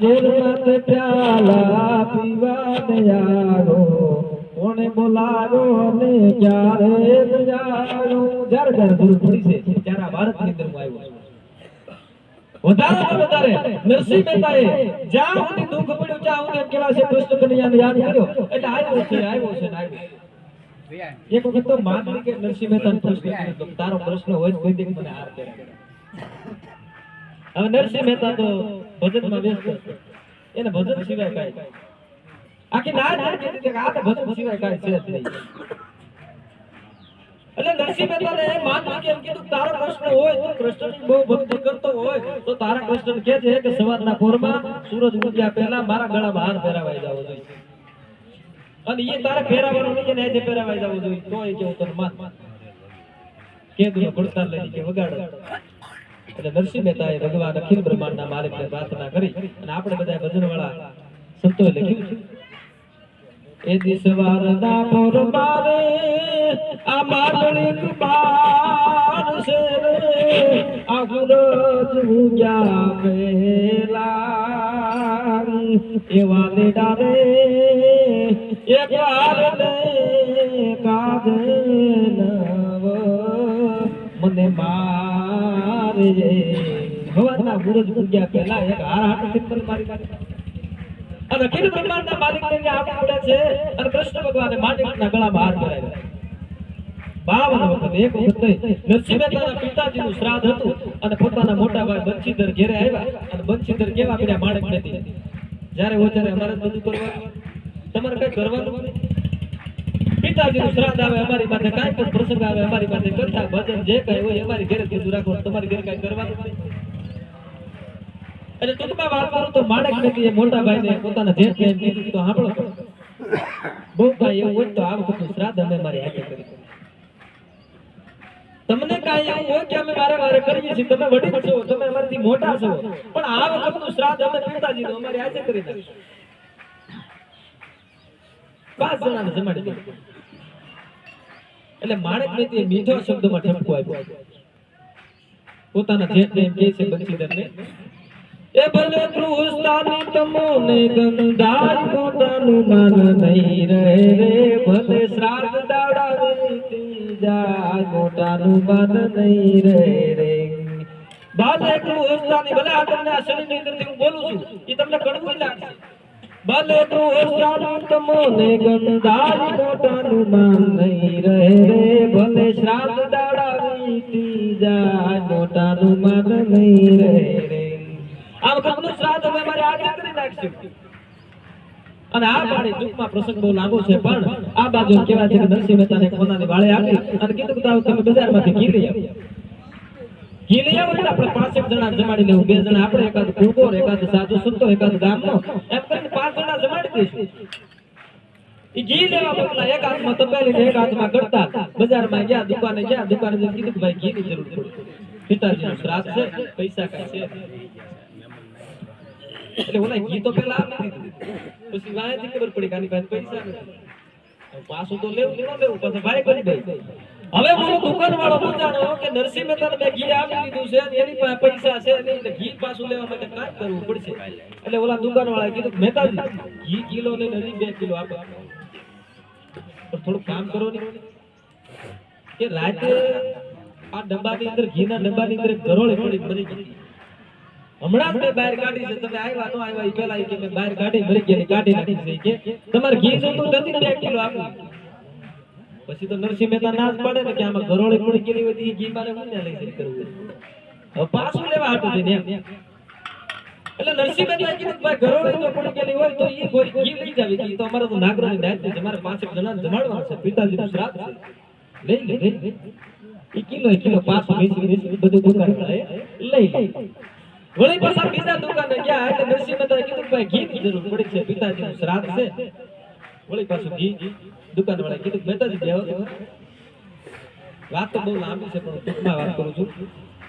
જેલમાં પ્યાલા પીવાને આવ્યો કોણે બોલાવો ને ક્યારે આવ્યો જ્યારે જ્યારે જરૂર પડી છે, ત્યારે આ ભારતની અંદર હું આવ્યો વધારે વધારે નરસિંહ મહેતાએ જ્યાં સુધી દુઃખ પડ્યું, ત્યાં સુધી કેવા છે કૃષ્ણ કનૈયાને યાદ કર્યો. એટલે આવ્યો છે આવ્યો છે, આવ્યો એક વખત તો માનવી કે નરસિંહ મહેતા પ્રશ્ન તારો પ્રશ્ન હોય કોઈ દી મને હાર કરે. હવે નરસિંહ મહેતા તો ભજનમાં વ્યસ્ત. એને ભજન સિવાય કાંઈ આખી કહેતી હતી કે આ તો ભજન સિવાય કાંઈ છે એટલે નરસિંહ મહેતાને માન કે એમ કીધું તારો પ્રશ્ન હોય, તો કૃષ્ણની બહુ ભક્તિ કરતો હોય, તો તારા કૃષ્ણ કહે છે કે સવારના પોરમાં સૂરજ ઉગ્યા પહેલા મારા ગળામાં હાર પહેરાવાઈ જવો જોઈએ. અને એ તારે પહેરાવાનું નહીં, એને આજે પહેરાવાઈ જવું જોઈએ. તો એ કેવું તને માન. કેદુનો પડતાલ લઈ કે વગાડો. એટલે નરસિંહ મહેતાએ ભગવાન અખિલ બ્રહ્માંડના માલિકને પ્રાર્થના કરી અને આપણે બધા ભજનવાળા સંતોએ લખ્યું છે, એ દિસ વારના પોર મારે આ માદળિક બાર છે રે આ ગુરજ ઉગ્યા પેલા એવા લીડા રે એ વાર લે કાજલવ મને પિતાજીનું શ્રાદ્ધ હતું અને પોતાના મોટા ભાઈ બંશીધર ઘેરે આવ્યા અને બંશીધર કેવા પડ્યા માણેક નથી જ્યારે હોય ત્યારે અમારે બધું કરવાનું તમારે કઈ કરવાનું પિતાજીનું કાંઈ એવું હોય મારી તમને કાંઈ એવું હોય કે અમે વારે વારે કરીએ છીએ, તમે વડીલ છો, તમે અમારાથી મોટા છો, પણ આ વખતનું શ્રાદ્ધ અમે પિતાજીનું, અમારી આજે કરી નાખીશું પાંચ જણાને જમાડી દીધા. એટલે માણેક ને મીઠો શબ્દમાં ઠપકો આપ્યો. પોતાના જેઠને એમ કહે છે બંસીધરને એ ભલે કૃષ્ણાની તમોને ગંધાર પોતાનું મન નહીં રહે રે, ભલે શ્રાદ્ધ દાડા જા પોતાનું મન નહીં રહે રે. ભલે કૃષ્ણાની ભલે આ તમને આ શરીરની અંદરથી હું બોલું છું, એ તમને કડવું લાગશે. ભલે કૃષ્ણાની મોને ગંધાર પોતાનું માન નહીં રહે ભલે શ્રાદ્ધ દાડા વીતી જાય મોટાનું માન નહીં રહે અને આ પાણી દુઃખમાં પ્રસંગ બહુ લાંબો છે, પણ આ બાજુ કહેવાય છે કે નરસિંહ મહેતાને કોનાની વાળે આપી અને કીધું તમે બજારમાંથી ઘી ઘી લઈ આપણે પાંચેક જણા જમાડી લેવું બે જણા આપણે એકાદ કુંકોર એકાદ સાધુ સંતો એકાદ ગામનો એમ કરીને પાંચ જણા જમાડી દઈશું. ઈ ઘી લેવા એક હાથમાં તપેલી બજારમાં ગયા, દુકાને ગયા, દુકાને જઈને ભાઈ, ઘીની જરૂર શ્રાદ્ધ છે, પૈસા કાંઈ છે. એટલે ઘી પેલા પછી વાંચી ખબર પડી કે આની પાસે પૈસા નથી. પાછું તો લેવું ન લેવું, પછી ભાઈ કરી દે હવે મને દુકાન વાળો પૂછાણો કે નરસિંહ મહેતાને મેં ઘી આપી દીધું છે એની પાસે છે એટલે ઘી પાછું લેવા માટે કાંઈ કરવું પડશે એટલે ઓલા દુકાન વાળા કીધું મહેતાજી, ઘી કિલો ને નરી બે કિલો આપો. થોડું કામ કરો ને. કે રાતે આ ડબ્બાની અંદર ઘીના ડબ્બાની અંદર ગરોળી પડી મરી ગઈ. હમણાં જ મેં બહાર કાઢી છે. તમે આવ્યા નો આવ્યા એ પેલા કે બહાર કાઢી, મરી ગયા કાઢી નાખી છે. તમારે ઘી જોતું નથી બે કિલો આપો. પછી તો નરસિંહ મહેતા ના જ પડે ને કે આમાં ગરોળી પડી ગયેલી હોય તો ઈ ઘી લઈ જઈ કરવું? પાછું લેવા હતું થઈને એટલે નરસિંહ મહેતા કીધું ભાઈ ગરોળી તો પડી ગયેલી હોય તો એ કોઈ ગી લઈ જાવી તો અમારે તો નાગરાની દાયિત્વ છે. તમારે પાંચેક જણા જમાડવા છે. પિતાજીનું શ્રાપ છે. લઈ લે, લઈ ઈ કિલો કિલો વેચી વેચી બધું દુકાન લઈ લે. વળી પાછા બીજા દુકાને ગયા એટલે નરસિંહ મહેતા કીધું ભાઈ ઘીની જરૂર પડી છે. પિતાજીનું શ્રાદ્ધ છે. વળી પાછું ઘી દુકાન વાળાએ કીધું મહેતાજી દેવો વાત તો બહુ લાંબી છે પણ ટૂંકમાં વાત કરું છું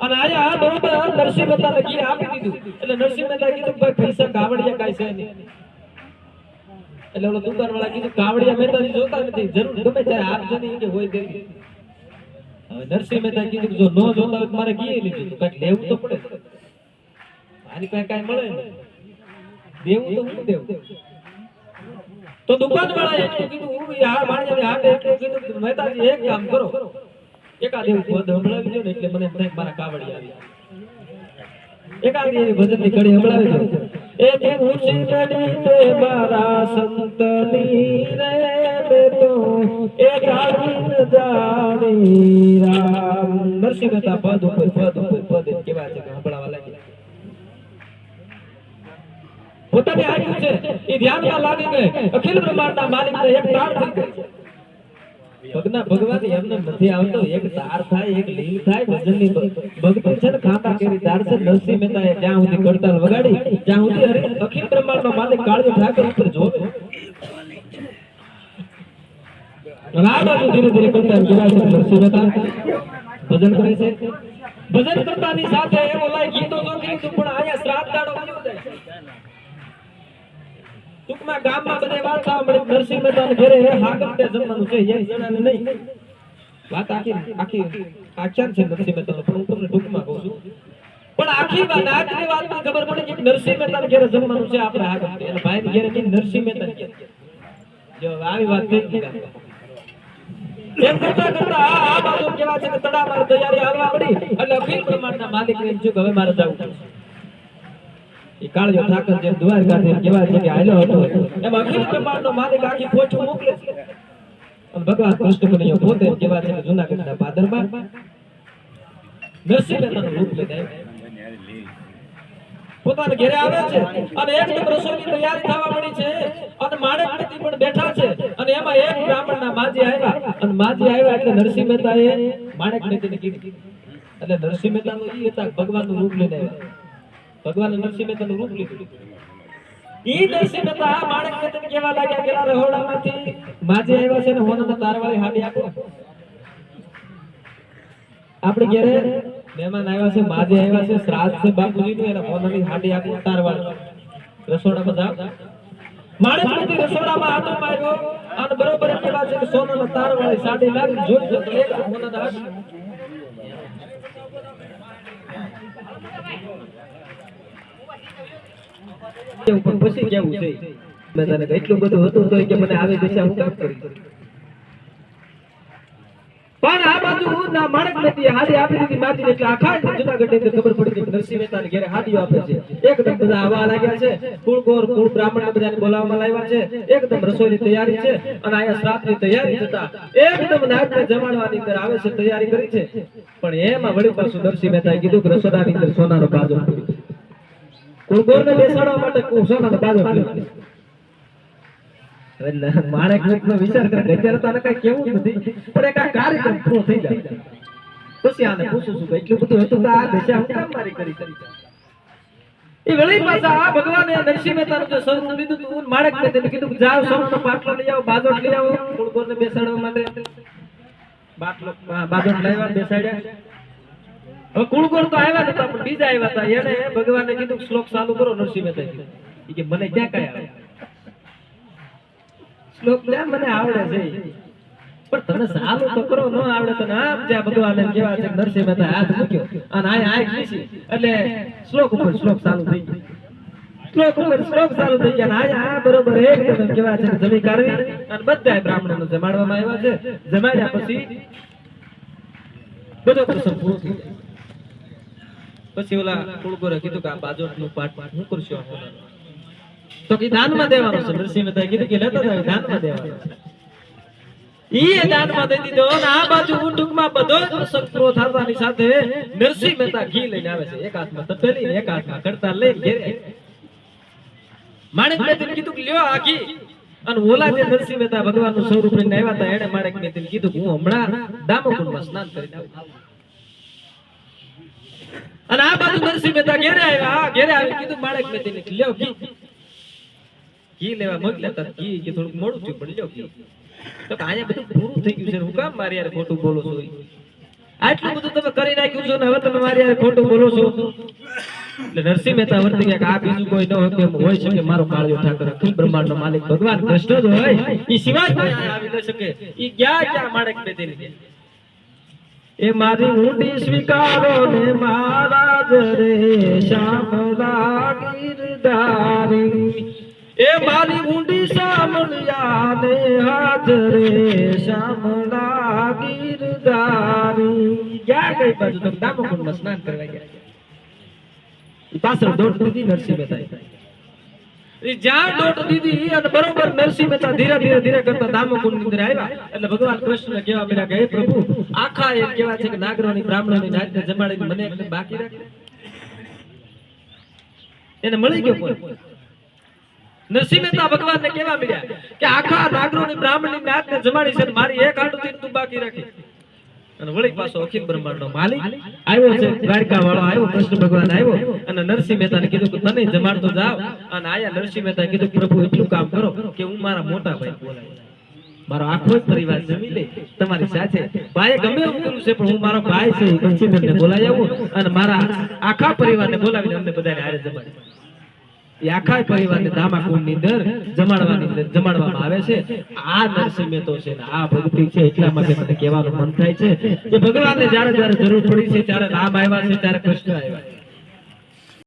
અને આયા બરોબર નરસિંહ મહેતાને ઘી આપી દીધું એટલે નરસિંહ મહેતાએ કીધું ભાઈ પૈસા કાવડિયા કાંઈ છે નહીં એટલે ઓલો દુકાન વાળા કીધું કાવડિયા મહેતાજી જોતા નથી જરૂર ગમે ત્યારે આપજો નહીં કે હોય દેવી હવે નરસિંહ મહેતા કીધું જો ન જોતા હોય મારે ઘી લીધું તો કાંઈક લેવું તો પડે આની પાસે કાંઈ મળે નહીં દેવું તો હું દેવું તો દુકાનવાળાએ એટલું કીધું, હું આ માણસને હાટે એટલું કીધું મહેતાજી, એક કામ કરો. એકાદ એવું પદ હમણાવી દો ને એટલે મને થાય મારા કાવડી આવી એકાદ એવી ભજનની કડી હમણાવી દો. એ તે ઊંચી કડી તે મારા સંતની રે તો. એ જાણી જાણી રામ. નરસિંહ મહેતા પદ ઉપર પદ ઉપર પદ કેવા છે હમણાવા લાગ્યા. પોતાની આયુ છે. એ ધ્યાનમાં લાવીને અખિલ બ્રહ્માંડના માલિકને એક તાર થઈ ગઈ ભગના ભગવાન એમને નથી આવતો. એક તાર થાય, એક લીલ થાય. ભજનની ભક્તિ છે ને ખાતા કેવી તાર છે. નરસિંહ મહેતા જ્યાં સુધી કરતાલ વગાડી, જ્યાં સુધી અખિલ બ્રહ્માંડનો માલિક કાળિયો ઠાકર ઉપર જોવે. રાબાજુ ધીરે ધીરે કરતા ગિરાય નરસિંહ મહેતા ભજન કરે છે. ભજન કરતાની સાથે એવો લાય ગીતો તો કીધું પણ ટૂંકમાં ગામમાં બધે વાર્તા મળે, નરસિંહ મહેતાને ઘરે હાકમટે જમવાનું છે એક જણાને નહીં. વાત આખી આખી આખ્યાન છે નરસિંહ મહેતા પણ હું તમને ટૂંકમાં કહું છું. પણ આખી વાત, આજની વાતમાં ખબર પડે કે નરસિંહ મહેતાને ઘરે જમવાનું છે, આપણે હાકમટે એટલે ભાઈ ઘરે કે નરસિંહ મહેતાને ઘરે. જો આવી વાત થઈ ગઈ એમ કરતા કરતા આ આ કેવા છે કે તૈયારી હાલવા પડી. એટલે અખિલ બ્રહ્માંડના માલિકને એમ કે હવે મારે જવું પડશે. એ કાળિયો ઠાકર જેમ દ્વારકાધીશ કહેવાય છે કે હાલ્યો હતો. એમ અખિલ બ્રહ્માંડનો માલિક આખી પોચું મોકલે છે. ભગવાન કૃષ્ણ કનૈયો પોતે કહેવાય છે જૂનાગઢના ભાદરમાં નરસિંહ રૂપ લે પોતાના ઘરે આવે છે અને એકદમ રસોઈની તૈયારી થવા મળી છે. અને માણેક પતિ પણ બેઠા છે. અને એમાં એક બ્રાહ્મણના માજી આવ્યા. અને માજી આવ્યા એટલે નરસિંહ મહેતાએ માણેક પતિને કીધું. એટલે નરસિંહ મહેતાનું ઈ હતા ભગવાનનું રૂપ લઈને આવ્યા. ભગવાને નરસિંહ મહેતાનું રૂપ લીધું. ઈ નરસિંહ મહેતા માણેક મહેતા કેવા લાગ્યા આ રહોડામાંથી માજે આવ્યા છે ને હોનાના તારવાળી હાડી આપો આપણે ઘરે મહેમાન આવ્યા છે, માજે આવ્યા છે, શ્રાદ્ધ છે, બાપુજીનું એના હોનાની હાડી આપો, તારવાળી. રસોડામાં જાઓ. માણસમાંથી રસોડામાં આટો માર્યો. અને બરોબર એમની કહેવાય છે કે સોનાના તારવાળી સાડી લાગી જોઈ જતો એક હોનાના હાડી કેવું પણ પછી છે મેં આ બાજુ ના બોલાવવામાં લાવ્યા છે. એકદમ રસોઈની તૈયારી છે અને અહીંયા શ્રાદ્ધની તૈયારી થતા એકદમ નાગને જમાડવાની અંદર આવે છે, તૈયારી કરી છે. પણ એમાં વળી પાછું નરસિંહ મહેતાએ કીધું કે રસોડાની અંદર સોનાનો બાજો કુળગોરને બેસાડવા માટે કુ- બાજો માણેક નો વિચાર કરે, અત્યારે તો કઈ કેવું નથી, પણ એક કાર્યક્રમ પૂરો થઈ જાય. પછી આને પૂછું છું એટલું બધું હતું તો આ દશા હું કામ મારી કરી કરી એ વળી પાછા આ ભગવાને નરસિંહ મહેતાનું જે સ્વરૂપ લીધું તું માણેક ને તેને કીધું જાઓ સોનાનો પાટલો લઈ આવો, બાજોટ લઈ આવો કુળગોરને બેસાડવા માટે. બાટલો બાજોટ લાવ્યા, બેસાડ્યા. કુળગોર તો આવ્યા નતા પણ બીજા આવ્યા હતા. એને ભગવાને કીધું શ્લોક ચાલુ કરો, નરસિંહ મહેતા કે મને ક્યાં કઈ આવે? શ્લોક ક્યાં મને આવડે છે. પણ તને સાલું તો કરો, ન આવડે તને આમ જ્યાં ભગવાન એમ કેવા છે નરસિંહ મહેતા હાથ મૂક્યો, અને આ આ એટલે શ્લોક ઉપર શ્લોક ચાલુ થઈ ગયો. શ્લોક ઉપર શ્લોક ચાલુ થઈ ગયા, અને આ આ બરોબર એક તમે કેવા છે જમી કાઢવી, અને બધા બ્રાહ્મણોને જમાડવામાં આવ્યા છે. જમાડ્યા પછી બધો પ્રસંગ પૂરો થઈ જાય. પછી ઓલા કુળગોરે કીધું કે આ બાજોટનું પાઠ હું કરશું તો કે દાનમાં દેવાનો છે. નરસિંહ મહેતા કીધું કે લેતા જાવ દાનમાં દેવાનો ઈ દાનમાં દઈ દીધો અને આ બાજુ ટૂંકમાં બધો સંક્રો થતાની સાથે નરસિંહ મહેતા ઘી લઈને આવે છે. એક હાથમાં તપેલી એક હાથમાં કરતા લઈ ઘેરે. માણેક મહેતાને કીધું કે લ્યો આ ઘી. અને ઓલા જે નરસિંહ મહેતા ભગવાનનું સ્વરૂપ લઈને આવ્યા હતા એને માણેક મહેતાને કીધું કે હું હમણાં દામોકુંડમાં સ્નાન કરી આવું અને આ બાજુ નરસિંહ મહેતા ઘેરે આવ્યા. ઘેરે આવી કીધું બાળક મહેતાને કે લ્યો, ઘી. ઘી લેવા મોકલ્યા તા ઘી કે થોડું મોડું થયું, પણ લ્યો ઘી. તો આયા બધું પૂરું થઈ ગયું છે હું કામ મારી યાર ખોટું બોલો છો? આટલું બધું તમે કરી નાખ્યું છો ને હવે તમે મારી યાર ખોટું બોલો છો? એટલે નરસિંહ મહેતા વર્તી ગયા કે આ બીજું કોઈ ન હોય એમ હોય શકે, મારો કાળિયો ઠાકર, અખિલ બ્રહ્માંડનો માલિક ભગવાન, કૃષ્ણ જ હોય. એ સિવાય આવી ન શકે. એ ક્યાં ક્યાં માણેક બેઠેલી છે એ મારી ઊંડી સ્વીકારો ને મહારાજ રે શ્યામલા ગીરધાર એ મારી ઊંડી સામળિયા ને હાજરે શામળા ગીરધારી ક્યાં કઈ બાજુ? તમે દામોકુંડમાં સ્નાન કરવા ગયા? પાછળ દોઢ દીધી નરસિંહ ઈ જ્યાં દોટ દીધી અને બરોબર નરસિંહ મહેતા ની ભગવાન કૃષ્ણ કેવા મળ્યા કે આખા એને મળી ગયો કોઈ મળ્યા કે, આખા નાગરોની બ્રાહ્મણની નાચને જમાડી છે મારી એક આંટુથી તું બાકી રાખી. અને વળી પાછો અખિલ બ્રહ્માંડનો માલિક આવ્યો છે. દ્વારકા વાળો આવ્યો કૃષ્ણ ભગવાન આવ્યો. અને નરસિંહ મહેતાને કીધું કે તને જમાડતો જાવ અને આયા નરસિંહ મહેતા કીધું પ્રભુ એટલું કામ કરો કે હું મારા મોટા ભાઈ બોલાવી. મારો આખો જ પરિવાર જમી લે તમારી સાથે. ભાઈ ગમે એવું કર્યું છે પણ હું મારો ભાઈ છે કંચીધરને બોલાવી આવું. અને મારા આખા પરિવારને બોલાવીને અમને બધાને હારે જમાડી. એ આખા પરિવારને જમાડવામાં આવે છે. આ નરસિંહ મહેતો છે આ ભક્તિ છે એટલા માટે મને મન થાય છે કે ભગવાનને જ્યારે જ્યારે જરૂર પડી છે, ત્યારે રામ આવ્યા છે, ત્યારે કૃષ્ણ આવ્યા